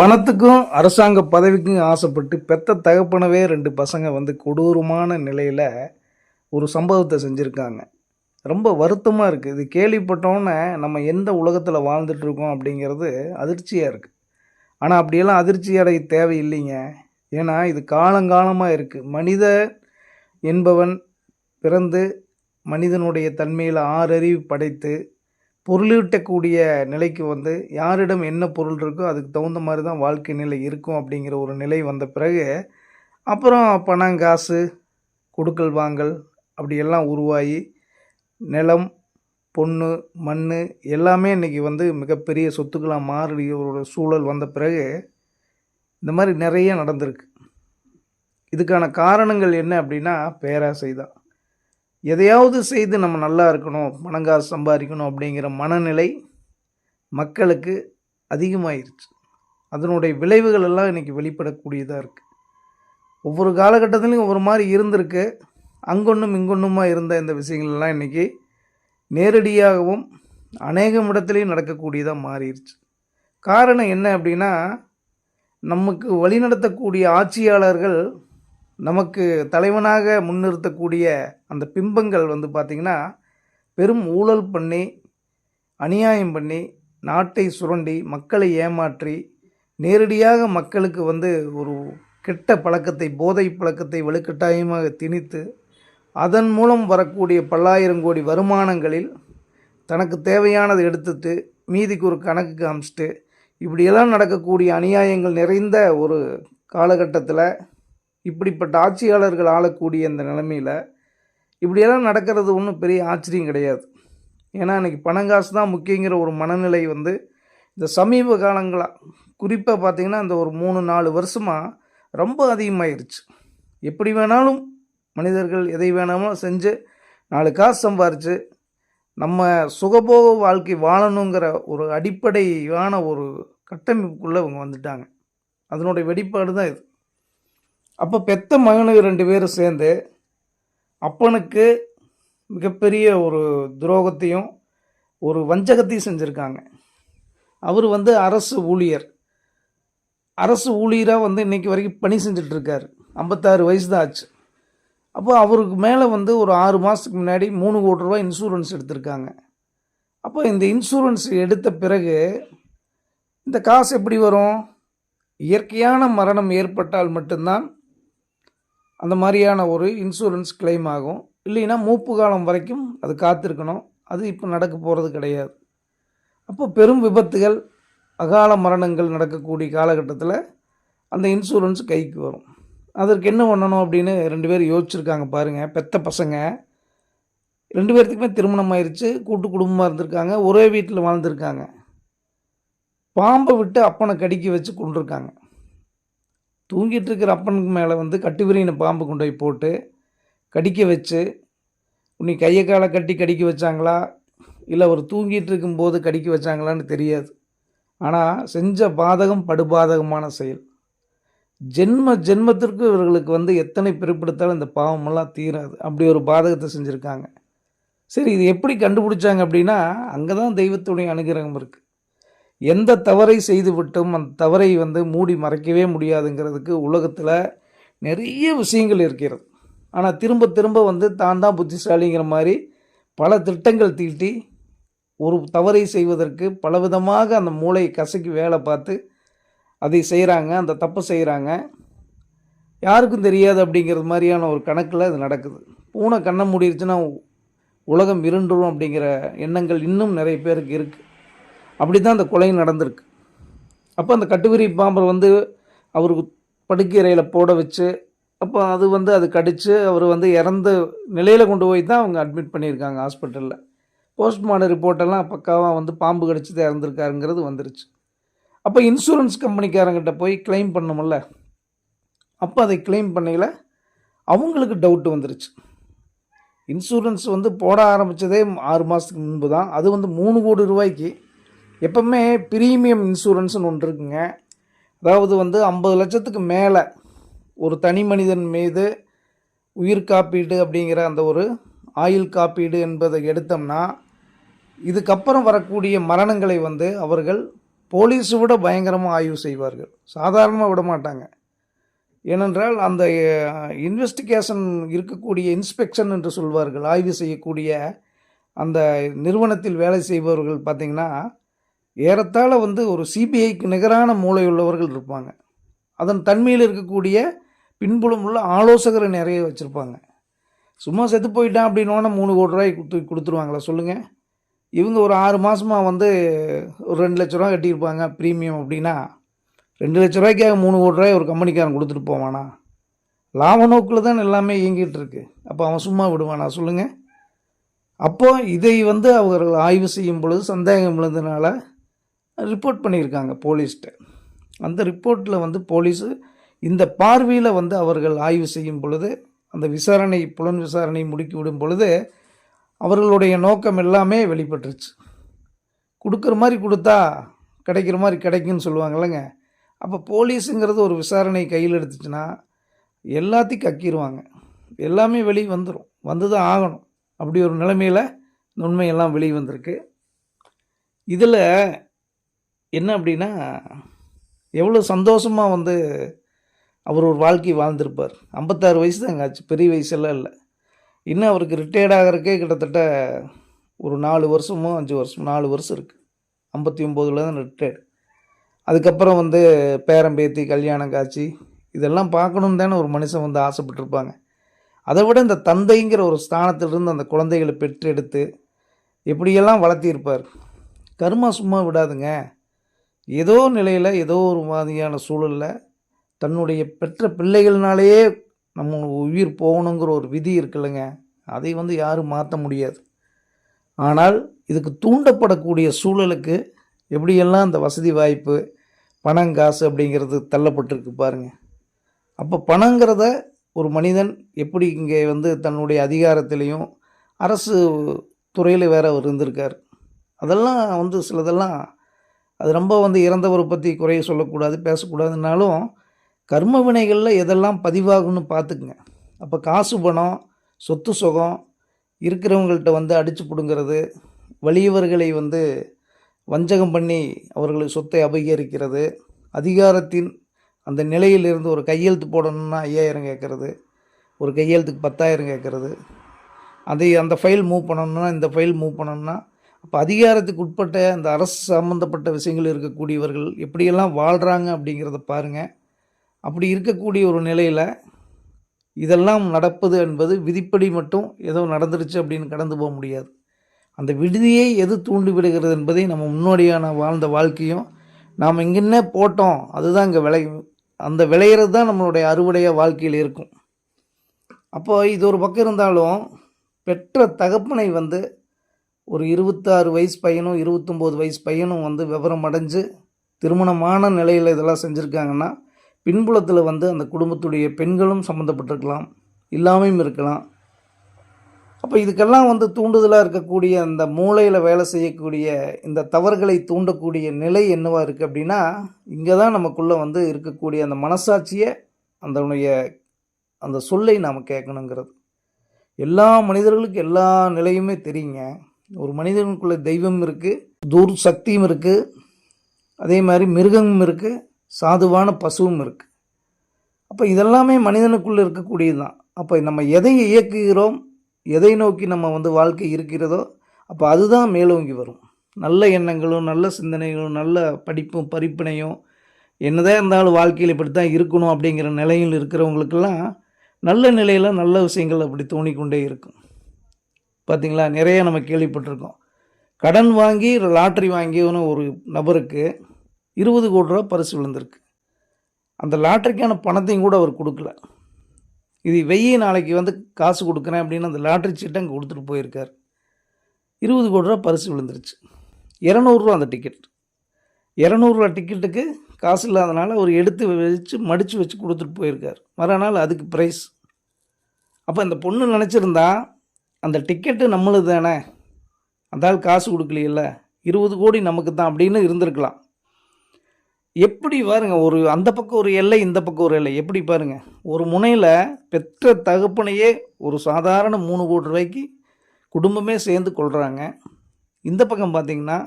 பணத்துக்கும் அரசாங்க பதவிக்கும் ஆசைப்பட்டு பெத்த தகப்பனவே ரெண்டு பசங்க வந்து கொடூரமான நிலையில் ஒரு சம்பவத்தை செஞ்சுருக்காங்க. ரொம்ப வருத்தமாக இருக்குது இது கேள்விப்பட்டோன்னே நம்ம எந்த உலகத்தில் வாழ்ந்துட்டு இருக்கோம் அப்படிங்கிறது அதிர்ச்சியாக இருக்குது ஆனால் அப்படியெல்லாம் அதிர்ச்சி அடைய தேவையில்லைங்க. ஏன்னா இது காலங்காலமாக இருக்குது மனித என்பவன் பிறந்து மனிதனுடைய தன்மையில் ஆறறிவு படைத்து பொருளீட்டக்கூடிய நிலைக்கு வந்து யாரிடம் என்ன பொருள் இருக்கோ அதுக்கு தகுந்த மாதிரி தான் வாழ்க்கை நிலை இருக்கும் அப்படிங்கிற ஒரு நிலை வந்த பிறகு அப்புறம் பணம் காசு கொடுக்கல் வாங்கல் அப்படியெல்லாம் உருவாகி நிலம் பொண்ணு மண் எல்லாமே இன்றைக்கி வந்து மிகப்பெரிய சொத்துக்களாக மாறிய ஒரு சூழல் வந்த பிறகு இந்த மாதிரி நிறைய நடந்திருக்கு. இதுக்கான காரணங்கள் என்ன அப்படின்னா பேராசை தான். எதையாவது செய்து நம்ம நல்லா இருக்கணும் பணங்காசு சம்பாதிக்கணும் அப்படிங்கிற மனநிலை மக்களுக்கு அதிகமாயிருச்சு. அதனுடைய விளைவுகள் எல்லாம் இன்றைக்கி வெளிப்படக்கூடியதாக இருக்குது ஒவ்வொரு காலகட்டத்திலையும் ஒவ்வொரு மாதிரி இருந்திருக்கு. அங்கொன்றும் இங்கொன்றுமா இருந்த இந்த விஷயங்கள்லாம் இன்றைக்கி நேரடியாகவும் அநேகம் இடத்துலையும் நடக்கக்கூடியதாக மாறிடுச்சு காரணம் என்ன அப்படின்னா நமக்கு வழிநடத்தக்கூடிய ஆட்சியாளர்கள் நமக்கு தலைவனாக முன்னிறுத்தக்கூடிய அந்த பிம்பங்கள் வந்து பார்த்திங்கன்னா பெரும் ஊழல் பண்ணி அநியாயம் பண்ணி நாட்டை சுரண்டி மக்களை ஏமாற்றி நேரடியாக மக்களுக்கு வந்து ஒரு கெட்ட பழக்கத்தை போதை பழக்கத்தை வலுக்கட்டாயமாக திணித்து அதன் மூலம் வரக்கூடிய பல்லாயிரம் கோடி வருமானங்களில் தனக்கு தேவையானதை எடுத்துட்டு மீதிக்கு ஒரு கணக்கு காமிச்சிட்டு இப்படியெல்லாம் நடக்கக்கூடிய அநியாயங்கள் நிறைந்த ஒரு காலகட்டத்தில் இப்படிப்பட்ட ஆட்சியாளர்கள் ஆளக்கூடிய இந்த நிலமையில் இப்படியெல்லாம் நடக்கிறது ஒன்றும் பெரிய ஆச்சரியம் கிடையாது. ஏன்னா இன்றைக்கி பணங்காசு தான் முக்கியங்கிற ஒரு மனநிலை வந்து இந்த சமீப காலங்களாக குறிப்பாக பார்த்திங்கன்னா இந்த ஒரு மூணு நாலு வருஷமாக ரொம்ப அதிகமாயிருச்சு. எப்படி வேணாலும் மனிதர்கள் எதை வேணாலும் செஞ்சு நாலு காசு சம்பாரித்து நம்ம சுகபோக வாழ்க்கை வாழணுங்கிற ஒரு அடிப்படையான ஒரு கட்டமைப்புக்குள்ளே இவங்க வந்துட்டாங்க. அதனுடைய வெளிப்பாடு தான் இது. அப்போ பெத்த மகனுக்கு ரெண்டு பேரும் சேர்ந்து அப்பனுக்கு மிகப்பெரிய ஒரு துரோகத்தையும் ஒரு வஞ்சகத்தையும் செஞ்சுருக்காங்க. அவர் வந்து அரசு ஊழியர். அரசு ஊழியராக வந்து இன்றைக்கி வரைக்கும் பணி செஞ்சிட்ருக்கார். ஐம்பத்தாறு வயசு தான் ஆச்சு. அப்போ அவருக்கு மேலே வந்து ஒரு ஆறு மாதத்துக்கு முன்னாடி மூணு கோடி ரூபா இன்சூரன்ஸ் எடுத்திருக்காங்க. அப்போ இந்த இன்சூரன்ஸ் எடுத்த பிறகு இந்த காசு எப்படி வரும்? இயற்கையான மரணம் ஏற்பட்டால் மட்டும்தான் அந்த மாதிரியான ஒரு இன்சூரன்ஸ் கிளைம் ஆகும். இல்லைன்னா மூப்பு காலம் வரைக்கும் அது காத்திருக்கணும். அது இப்போ நடக்க போகிறது கிடையாது. அப்போ பெரும் விபத்துகள் அகால மரணங்கள் நடக்கக்கூடிய காலகட்டத்தில் அந்த இன்சூரன்ஸ் கைக்கு வரும். அதற்கு என்ன பண்ணணும் அப்படின்னு ரெண்டு பேரும் யோசிச்சுருக்காங்க பாருங்கள் பெத்த பசங்க. ரெண்டு பேர்த்துக்குமே திருமணம் ஆயிடுச்சு கூட்டு குடும்பமாக இருந்திருக்காங்க. ஒரே வீட்டில் வாழ்ந்திருக்காங்க. பாம்பை விட்டு அப்பனை கடிக்க வச்சு கொண்டிருக்காங்க. தூங்கிட்டு இருக்கிற அப்பனுக்கு மேலே வந்து கட்டுவிரியின பாம்பு கொண்டு போய் போட்டு கடிக்க வச்சு உன்னை கையை காலை கட்டி கடிக்க வச்சாங்களா? இல்லை ஒரு தூங்கிட்டு இருக்கும்போது கடிக்க வச்சாங்களான்னு தெரியாது. ஆனால் செஞ்ச பாதகம் படுபாதகமான செயல். ஜென்ம ஜென்மத்திற்கு இவர்களுக்கு வந்து எத்தனை பிறப்பிடுத்தாலும் இந்த பாவமெல்லாம் தீராது. அப்படி ஒரு பாதகத்தை செஞ்சுருக்காங்க. சரி இது எப்படி கண்டுபிடிச்சாங்க அப்படின்னா அங்கே தான் தெய்வத்துடைய அனுகிரகம் இருக்குது எந்த தவறை செய்து விட்டும் அந்த தவறை வந்து மூடி மறைக்கவே முடியாதுங்கிறதுக்கு உலகத்தில் நிறைய விஷயங்கள் இருக்கிறது. ஆனால் திரும்ப திரும்ப வந்து தான் தான் புத்திசாலிங்கிற மாதிரி பல திட்டங்கள் தீட்டி ஒரு தவறை செய்வதற்கு பலவிதமாக அந்த மூளையை கசக்கி வேலை பார்த்து அதை செய்கிறாங்க அந்த தப்பை செய்கிறாங்க யாருக்கும் தெரியாது அப்படிங்கிறது மாதிரியான ஒரு கணக்கில் இது நடக்குது. பூனை கண்ணை மூடிருச்சுன்னா உலகம் இருண்டுரும் அப்படிங்கிற எண்ணங்கள் இன்னும் நிறைய பேருக்கு இருக்குது அப்படி தான் அந்த கொலை நடந்திருக்கு. அப்போ அந்த கட்டுவிரி பாம்பை வந்து அவருக்கு படுக்கையறையில் போட வச்சு அப்போ அது வந்து அது கடித்து அவர் வந்து இறந்த நிலையில் கொண்டு போய் தான் அவங்க அட்மிட் பண்ணியிருக்காங்க ஹாஸ்பிட்டலில் போஸ்ட்மார்ட்டம் ரிப்போர்ட்டெல்லாம் பக்காவாக வந்து பாம்பு கடிச்சு தான் இறந்துருக்காருங்கிறது வந்துருச்சு. அப்போ இன்சூரன்ஸ் கம்பெனிக்காரங்கிட்ட போய் கிளைம் பண்ணோம்ல அப்போ அதை க்ளைம் பண்ணையில் அவங்களுக்கு டவுட்டு வந்துருச்சு. இன்சூரன்ஸ் வந்து போட ஆரம்பித்ததே ஆறு மாதத்துக்கு முன்பு தான் அது வந்து மூணு கோடி ரூபாய்க்கு எப்பவுமே ப்ரீமியம் இன்சூரன்ஸ்னு ஒன்று இருக்குங்க. அதாவது வந்து ஐம்பது லட்சத்துக்கு மேலே ஒரு தனி மனிதன் மீது உயிர் காப்பீடு அப்படிங்கிற அந்த ஒரு ஆயுள் காப்பீடு என்பதை எடுத்தோம்னா இதுக்கப்புறம் வரக்கூடிய மரணங்களை வந்து அவர்கள் போலீஸை விட பயங்கரமாக ஆய்வு செய்வார்கள். சாதாரணமாக விட மாட்டாங்க. ஏனென்றால் அந்த இன்வெஸ்டிகேஷன் இருக்கக்கூடிய இன்ஸ்பெக்ஷன் என்று சொல்வார்கள். ஆய்வு செய்யக்கூடிய அந்த நிறுவனத்தில் வேலை செய்பவர்கள் பார்த்திங்கன்னா ஏறத்தாழ வந்து ஒரு சிபிஐக்கு நிகரான மூளை உள்ளவர்கள் இருப்பாங்க. அதன் தன்மையில் இருக்கக்கூடிய பின்புலம் உள்ள ஆலோசகரை நிறைய வச்சுருப்பாங்க. சும்மா செத்து போயிட்டான் அப்படின்னோன்னா மூணு கோடி ரூபாய் தூக்கி கொடுத்துருவாங்களா சொல்லுங்கள் இவங்க ஒரு ஆறு மாதமாக வந்து ஒரு ரெண்டு லட்ச ரூபா கட்டியிருப்பாங்க ப்ரீமியம் அப்படின்னா ரெண்டு லட்ச ரூபாய்க்காக மூணு கோடி ரூபாய் ஒரு கம்பெனிக்காரன் கொடுத்துட்டு போவானா? லாப நோக்கில் தான் எல்லாமே இயங்கிட்டு இருக்கு. அப்போ அவன் சும்மா விடுவானா சொல்லுங்கள் அப்போது இதை வந்து அவர்கள் ஆய்வு செய்யும் பொழுது சந்தேகம் இருந்ததுனால ரிப்போர்ட் பண்ணியிருக்காங்க போலீஸ்கிட்ட. அந்த ரிப்போர்ட்டில் வந்து போலீஸு இந்த பார்வையில் வந்து அவர்கள் ஆய்வு செய்யும் பொழுது அந்த விசாரணை புலன் விசாரணை முடுக்கி விடும் பொழுது அவர்களுடைய நோக்கம் எல்லாமே வெளிப்பட்டுருச்சு. கொடுக்குற மாதிரி கொடுத்தா கிடைக்கிற மாதிரி கிடைக்குன்னு சொல்லுவாங்கல்லங்க அப்போ போலீஸுங்கிறது ஒரு விசாரணை கையில் எடுத்துச்சுன்னா எல்லாத்தையும் கக்கிடுவாங்க எல்லாமே வெளியே வந்துடும் வந்து தான் ஆகணும். அப்படி ஒரு நிலைமையில் உண்மையெல்லாம் வெளியே வந்திருக்கு. இதில் என்ன அப்படின்னா எவ்வளோ சந்தோஷமாக வந்து அவர் ஒரு வாழ்க்கை வாழ்ந்திருப்பார். ஐம்பத்தாறு வயசு தாங்க ஆச்சு. பெரிய வயசெல்லாம் இல்லை. இன்னும் அவருக்கு ரிட்டையர்ட் ஆகிறக்கே கிட்டத்தட்ட ஒரு நாலு வருஷமோ அஞ்சு வருஷம் நாலு வருஷம் இருக்குது ஐம்பத்தி ஒம்போதில் தான் ரிட்டையர்டு அதுக்கப்புறம் வந்து பேரம்பேத்தி கல்யாணம் காட்சி இதெல்லாம் பார்க்கணும் தானே ஒரு மனுஷன் வந்து ஆசைப்பட்டிருப்பாங்க. அதை விட இந்த தந்தைங்கிற ஒரு ஸ்தானத்திலிருந்து அந்த குழந்தைகளை பெற்றெடுத்து எப்படியெல்லாம் வளர்த்திருப்பார் கருமா சும்மா விடாதுங்க. ஏதோ நிலையில் ஏதோ ஒரு மாதிரியான சூழலில் தன்னுடைய பெற்ற பிள்ளைகள்னாலேயே நம்ம உயிர் போகணுங்கிற ஒரு விதி இருக்குல்லங்க. அதை வந்து யாரும் மாற்ற முடியாது. ஆனால் இதுக்கு தூண்டப்படக்கூடிய சூழலுக்கு எப்படியெல்லாம் அந்த வசதி வாய்ப்பு பணம் காசு அப்படிங்கிறது தள்ளப்பட்டிருக்கு பாருங்கள் அப்போ பணங்கிறத ஒரு மனிதன் எப்படி இங்கே வந்து தன்னுடைய அதிகாரத்திலையும் அரசு துறையில் வேற அவர் இருந்திருக்கார். அதெல்லாம் வந்து சிலதெல்லாம் அது ரொம்ப வந்து இறந்தவரை பற்றி குறைய சொல்லக்கூடாது பேசக்கூடாதுனாலும் கர்ம வினைகளில் எதெல்லாம் பதிவாகும்னு பார்த்துக்குங்க. அப்போ காசு பணம் சொத்து சுகம் இருக்கிறவங்கள்ட்ட வந்து அடித்து பிடுங்கிறது வலியவர்களை வந்து வஞ்சகம் பண்ணி அவர்களுக்கு சொத்தை அபகரிக்கிறது அதிகாரத்தின் அந்த நிலையிலிருந்து ஒரு கையெழுத்து போடணும்னா ஐயாயிரம் கேட்குறது ஒரு கையெழுத்துக்கு பத்தாயிரம் கேட்குறது அதை அந்த ஃபைல் மூவ் பண்ணணும்னா இந்த ஃபைல் மூவ் பண்ணணும்னா அப்போ அதிகாரத்துக்கு உட்பட்ட அந்த அரசு சம்மந்தப்பட்ட விஷயங்கள் இருக்கக்கூடியவர்கள் எப்படியெல்லாம் வாழ்கிறாங்க அப்படிங்கிறத பாருங்கள் அப்படி இருக்கக்கூடிய ஒரு நிலையில் இதெல்லாம் நடப்பது என்பது விதிப்படி மட்டும் ஏதோ நடந்துருச்சு அப்படின்னு கடந்து போக முடியாது. அந்த விடுதியை எது தூண்டி விடுகிறது என்பதை நம்ம முன்னோடியான வாழ்ந்த வாழ்க்கையும் நாம் இங்கென்ன போட்டோம் அதுதான் இங்கே விளை அந்த விளையிறது தான் நம்மளுடைய அறுவடைய வாழ்க்கையில் இருக்கும். அப்போ இது ஒரு பக்கம் இருந்தாலும் பெற்ற தகப்பனை வந்து ஒரு இருபத்தாறு வயசு பையனும் இருபத்தொம்போது வயசு பையனும் வந்து விவரம் அடைஞ்சு திருமணமான நிலையில் இதெல்லாம் செஞ்சுருக்காங்கன்னா பின்புலத்தில் வந்து அந்த குடும்பத்துடைய பெண்களும் சம்மந்தப்பட்டிருக்கலாம் இல்லாமையும் இருக்கலாம். அப்போ இதுக்கெல்லாம் வந்து தூண்டுதலாக இருக்கக்கூடிய அந்த மூளையில் வேலை செய்யக்கூடிய இந்த தவறுகளை தூண்டக்கூடிய நிலை என்னவாக இருக்குது அப்படின்னா இங்கே தான் நமக்குள்ளே வந்து இருக்கக்கூடிய அந்த மனசாட்சியை அதனுடைய அந்த சொல்லை நாம் கேட்கணுங்கிறது. எல்லா மனிதர்களுக்கும் எல்லா நிலையுமே தெரியுங்க. ஒரு மனிதனுக்குள்ளே தெய்வம் இருக்குது தூர் சக்தியும் இருக்குது அதே மாதிரி மிருகமும் இருக்குது சாதுவான பசுவும் இருக்குது அப்போ இதெல்லாமே மனிதனுக்குள்ளே இருக்கக்கூடியது தான் அப்போ நம்ம எதை இயக்குகிறோம் எதை நோக்கி நம்ம வந்து வாழ்க்கை இருக்கிறதோ அப்போ அதுதான் மேலோங்கி வரும். நல்ல எண்ணங்களும் நல்ல சிந்தனைகளும் நல்ல படிப்பும் பறிப்பினையும் என்னதான் இருந்தாலும் வாழ்க்கையில் இப்படி தான் இருக்கணும் அப்படிங்கிற நிலையில் இருக்கிறவங்களுக்கெல்லாம் நல்ல நிலையில் நல்ல விஷயங்கள் அப்படி தோணிக்கொண்டே இருக்கும். பார்த்திங்களா? நிறைய நம்ம கேள்விப்பட்டிருக்கோம். கடன் வாங்கி லாட்ரி வாங்கியவனு ஒரு நபருக்கு இருபது கோடி ரூபா பரிசு விழுந்திருக்கு. அந்த லாட்ரிக்கான பணத்தையும் கூட அவர் கொடுக்கல. இது வெய்ய நாளைக்கு வந்து காசு கொடுக்குறேன் அப்படின்னு அந்த லாட்ரி சீட்டை அங்கே கொடுத்துட்டு போயிருக்கார். இருபது கோடி ரூபா பரிசு விழுந்துருச்சு. இரநூறுவா அந்த டிக்கெட் இரநூறுவா டிக்கெட்டுக்கு காசு இல்லாதனால அவர் எடுத்து வச்சு மடித்து வச்சு கொடுத்துட்டு போயிருக்கார். மறுநாள் அதுக்கு ப்ரைஸ் அப்போ இந்த பொண்ணு நினச்சிருந்தா அந்த டிக்கெட்டு நம்மளது தானே அதால் காசு கொடுக்கலையில்ல? இருபது கோடி நமக்கு தான் அப்படின்னு இருந்திருக்கலாம். எப்படி பாருங்க ஒரு அந்த பக்கம் ஒரு எல்லை இந்த பக்கம் ஒரு எல்லை. எப்படி பாருங்க ஒரு முனையில் பெற்ற தகப்பனையே ஒரு சாதாரண மூணு கோடி ரூபாய்க்கு குடும்பமே சேர்ந்து கொள்கிறாங்க இந்த பக்கம் பார்த்தீங்கன்னா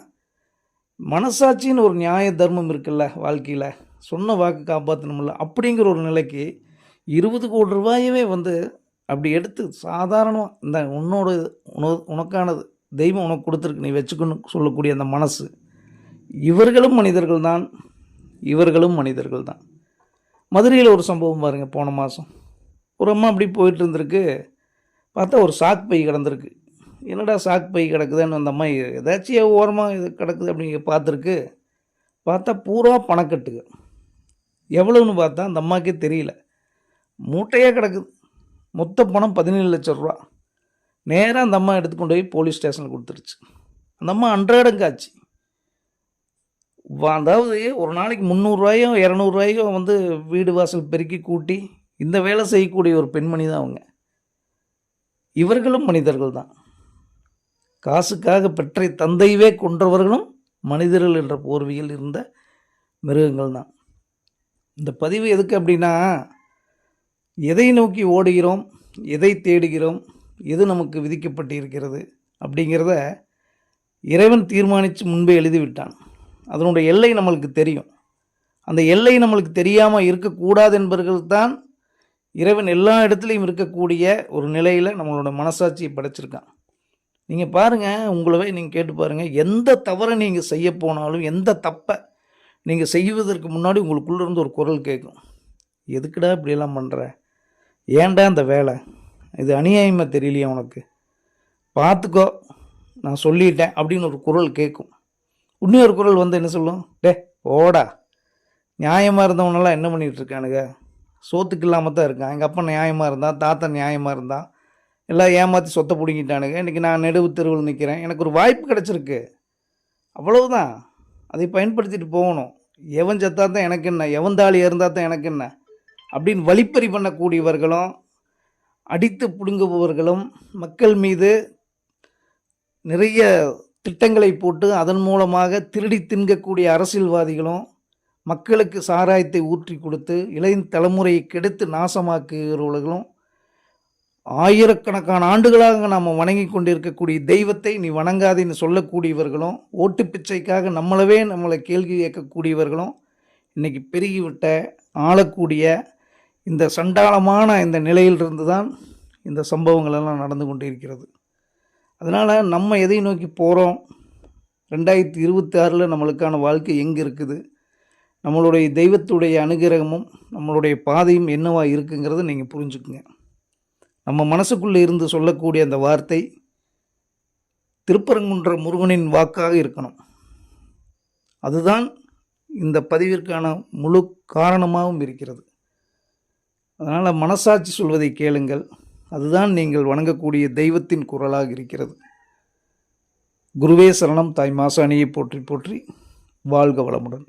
மனசாட்சின்னு ஒரு நியாய தர்மம் இருக்குல்ல வாழ்க்கையில். சொன்ன வாக்கு காப்பாற்றணும்ல அப்படிங்கிற ஒரு நிலைக்கு இருபது கோடி ரூபாயவே வந்து அப்படி எடுத்து சாதாரணமாக இந்த உன்னோட உன உனக்கானது தெய்வம் உனக்கு கொடுத்துருக்கு நீ வச்சுக்கணும்னு சொல்லக்கூடிய அந்த மனசு இவர்களும் மனிதர்கள் தான் இவர்களும் மனிதர்கள் தான். மதுரையில் ஒரு சம்பவம் பாருங்கள் போன மாதம் ஒரு அம்மா அப்படி போயிட்டு இருந்திருக்கு பார்த்தா ஒரு சாக் பை கிடந்திருக்கு. என்னடா சாக் பை கிடக்குதுன்னு அந்த அம்மா ஏதாச்சும் ஓரமாக இது கிடக்குது அப்படிங்க பார்த்துருக்கு. பார்த்தா பூரா பணக்கட்டுகள். எவ்வளோன்னு பார்த்தா அந்த அம்மாக்கே தெரியல. மூட்டையாக கிடக்குது. மொத்த பணம் பதினேழு லட்சம் ரூபா. நேராக அந்த அம்மா எடுத்துக்கொண்டு போய் போலீஸ் ஸ்டேஷனில் கொடுத்துருச்சு. அந்த அம்மா அன்றாடம் காட்சி அதாவது ஒரு நாளைக்கு முந்நூறுரூவாயோ இரநூறுவாயோ வந்து வீடு வாசல் பெருக்கி கூட்டி இந்த வேலை செய்யக்கூடிய ஒரு பெண்மணி தான் அவங்க. இவர்களும் மனிதர்கள் தான். காசுக்காக பெற்றை தந்தையவே கொன்றவர்களும் மனிதர்கள் என்ற போர்வையில் இருந்த மிருகங்கள் தான். இந்த பதிவு எதுக்கு அப்படின்னா எதை நோக்கி ஓடுகிறோம்? எதை தேடுகிறோம்? எது நமக்கு விதிக்கப்பட்டு இருக்கிறது அப்படிங்கிறத இறைவன் தீர்மானித்து முன்பே எழுதிவிட்டான். அதனுடைய எல்லை நம்மளுக்கு தெரியும். அந்த எல்லை நம்மளுக்கு தெரியாமல் இருக்கக்கூடாது என்பவர்கள் தான் இறைவன் எல்லா இடத்துலையும் இருக்கக்கூடிய ஒரு நிலையில் நம்மளோட மனசாட்சியை படைச்சிருக்கான். நீங்கள் பாருங்கள் உங்களவே நீங்கள் கேட்டு பாருங்கள் எந்த தவறை நீங்கள் செய்ய போனாலும் எந்த தப்பை நீங்கள் செய்வதற்கு முன்னாடி உங்களுக்குள்ளேருந்து ஒரு குரல் கேட்கும். எதுக்குடா இப்படியெல்லாம் பண்ணுற ஏன்டா இந்த வேலை? இது அநியாயமாக தெரியலையா உனக்கு. பார்த்துக்கோ நான் சொல்லிட்டேன் அப்படின்னு ஒரு குரல் கேட்கும் இன்னொரு குரல் வந்து என்ன சொல்லும்? டே ஓடா நியாயமாக இருந்தவனெல்லாம் என்ன பண்ணிகிட்டு இருக்கானுங்க? சோத்துக்கு இல்லாமல் தான் இருக்கான். எங்கள் அப்பா நியாயமாக இருந்தான் தாத்தா நியாயமாக இருந்தான் எல்லாம் ஏமாற்றி சொத்தை பிடிங்கிட்டானுங்க. இன்றைக்கி நான் நெடுவு தெருவில் நிற்கிறேன் எனக்கு ஒரு வாய்ப்பு கிடச்சிருக்கு. அவ்வளவுதான். அதை பயன்படுத்திட்டு போகணும். எவன் செத்தா தான் எனக்கு என்ன? எவன் தாலி இருந்தால் தான் எனக்கு என்ன? அப்படின்னு வழிப்பறி பண்ணக்கூடியவர்களும் அடித்து பிடுங்குபவர்களும் மக்கள் மீது நிறைய திட்டங்களை போட்டு அதன் மூலமாக திருடி தின்கக்கூடிய அரசியல்வாதிகளும் மக்களுக்கு சாராயத்தை ஊற்றி கொடுத்து இளைய தலைமுறையை கெடுத்து நாசமாக்குகிறவர்களும் ஆயிரக்கணக்கான ஆண்டுகளாக நாம் வணங்கி கொண்டிருக்கக்கூடிய தெய்வத்தை நீ வணங்காதேன்னு சொல்லக்கூடியவர்களும் ஓட்டு பிச்சைக்காக நம்மளவே நம்மளை கேள்வி கேட்கக்கூடியவர்களும் இன்றைக்கி பெருகிவிட்ட ஆளக்கூடிய இந்த சண்டாளமான இந்த நிலையிலிருந்து தான் இந்த சம்பவங்கள் எல்லாம் நடந்து கொண்டிருக்கிறது. அதனால் நம்ம எதை நோக்கி போகிறோம் ரெண்டாயிரத்தி இருபத்தி ஆறில் நம்மளுக்கான வாழ்க்கை எங்கே இருக்குது? நம்மளுடைய தெய்வத்துடைய அனுகிரகமும் நம்மளுடைய பாதையும் என்னவாக இருக்குங்கிறத நீங்கள் புரிஞ்சுக்குங்க. நம்ம மனசுக்குள்ளே இருந்து சொல்லக்கூடிய அந்த வார்த்தை திருப்பரங்குன்ற முருகனின் வாக்காக இருக்கணும். அதுதான் இந்த பதிவிற்கான முழு காரணமாகவும் இருக்கிறது. அதனால் மனசாட்சி சொல்வதை கேளுங்கள். அதுதான் நீங்கள் வணங்கக்கூடிய தெய்வத்தின் குரலாக இருக்கிறது. குருவே சரணம் தாய் மாசாணியை போற்றி போற்றி வாழ்க வளமுடன்.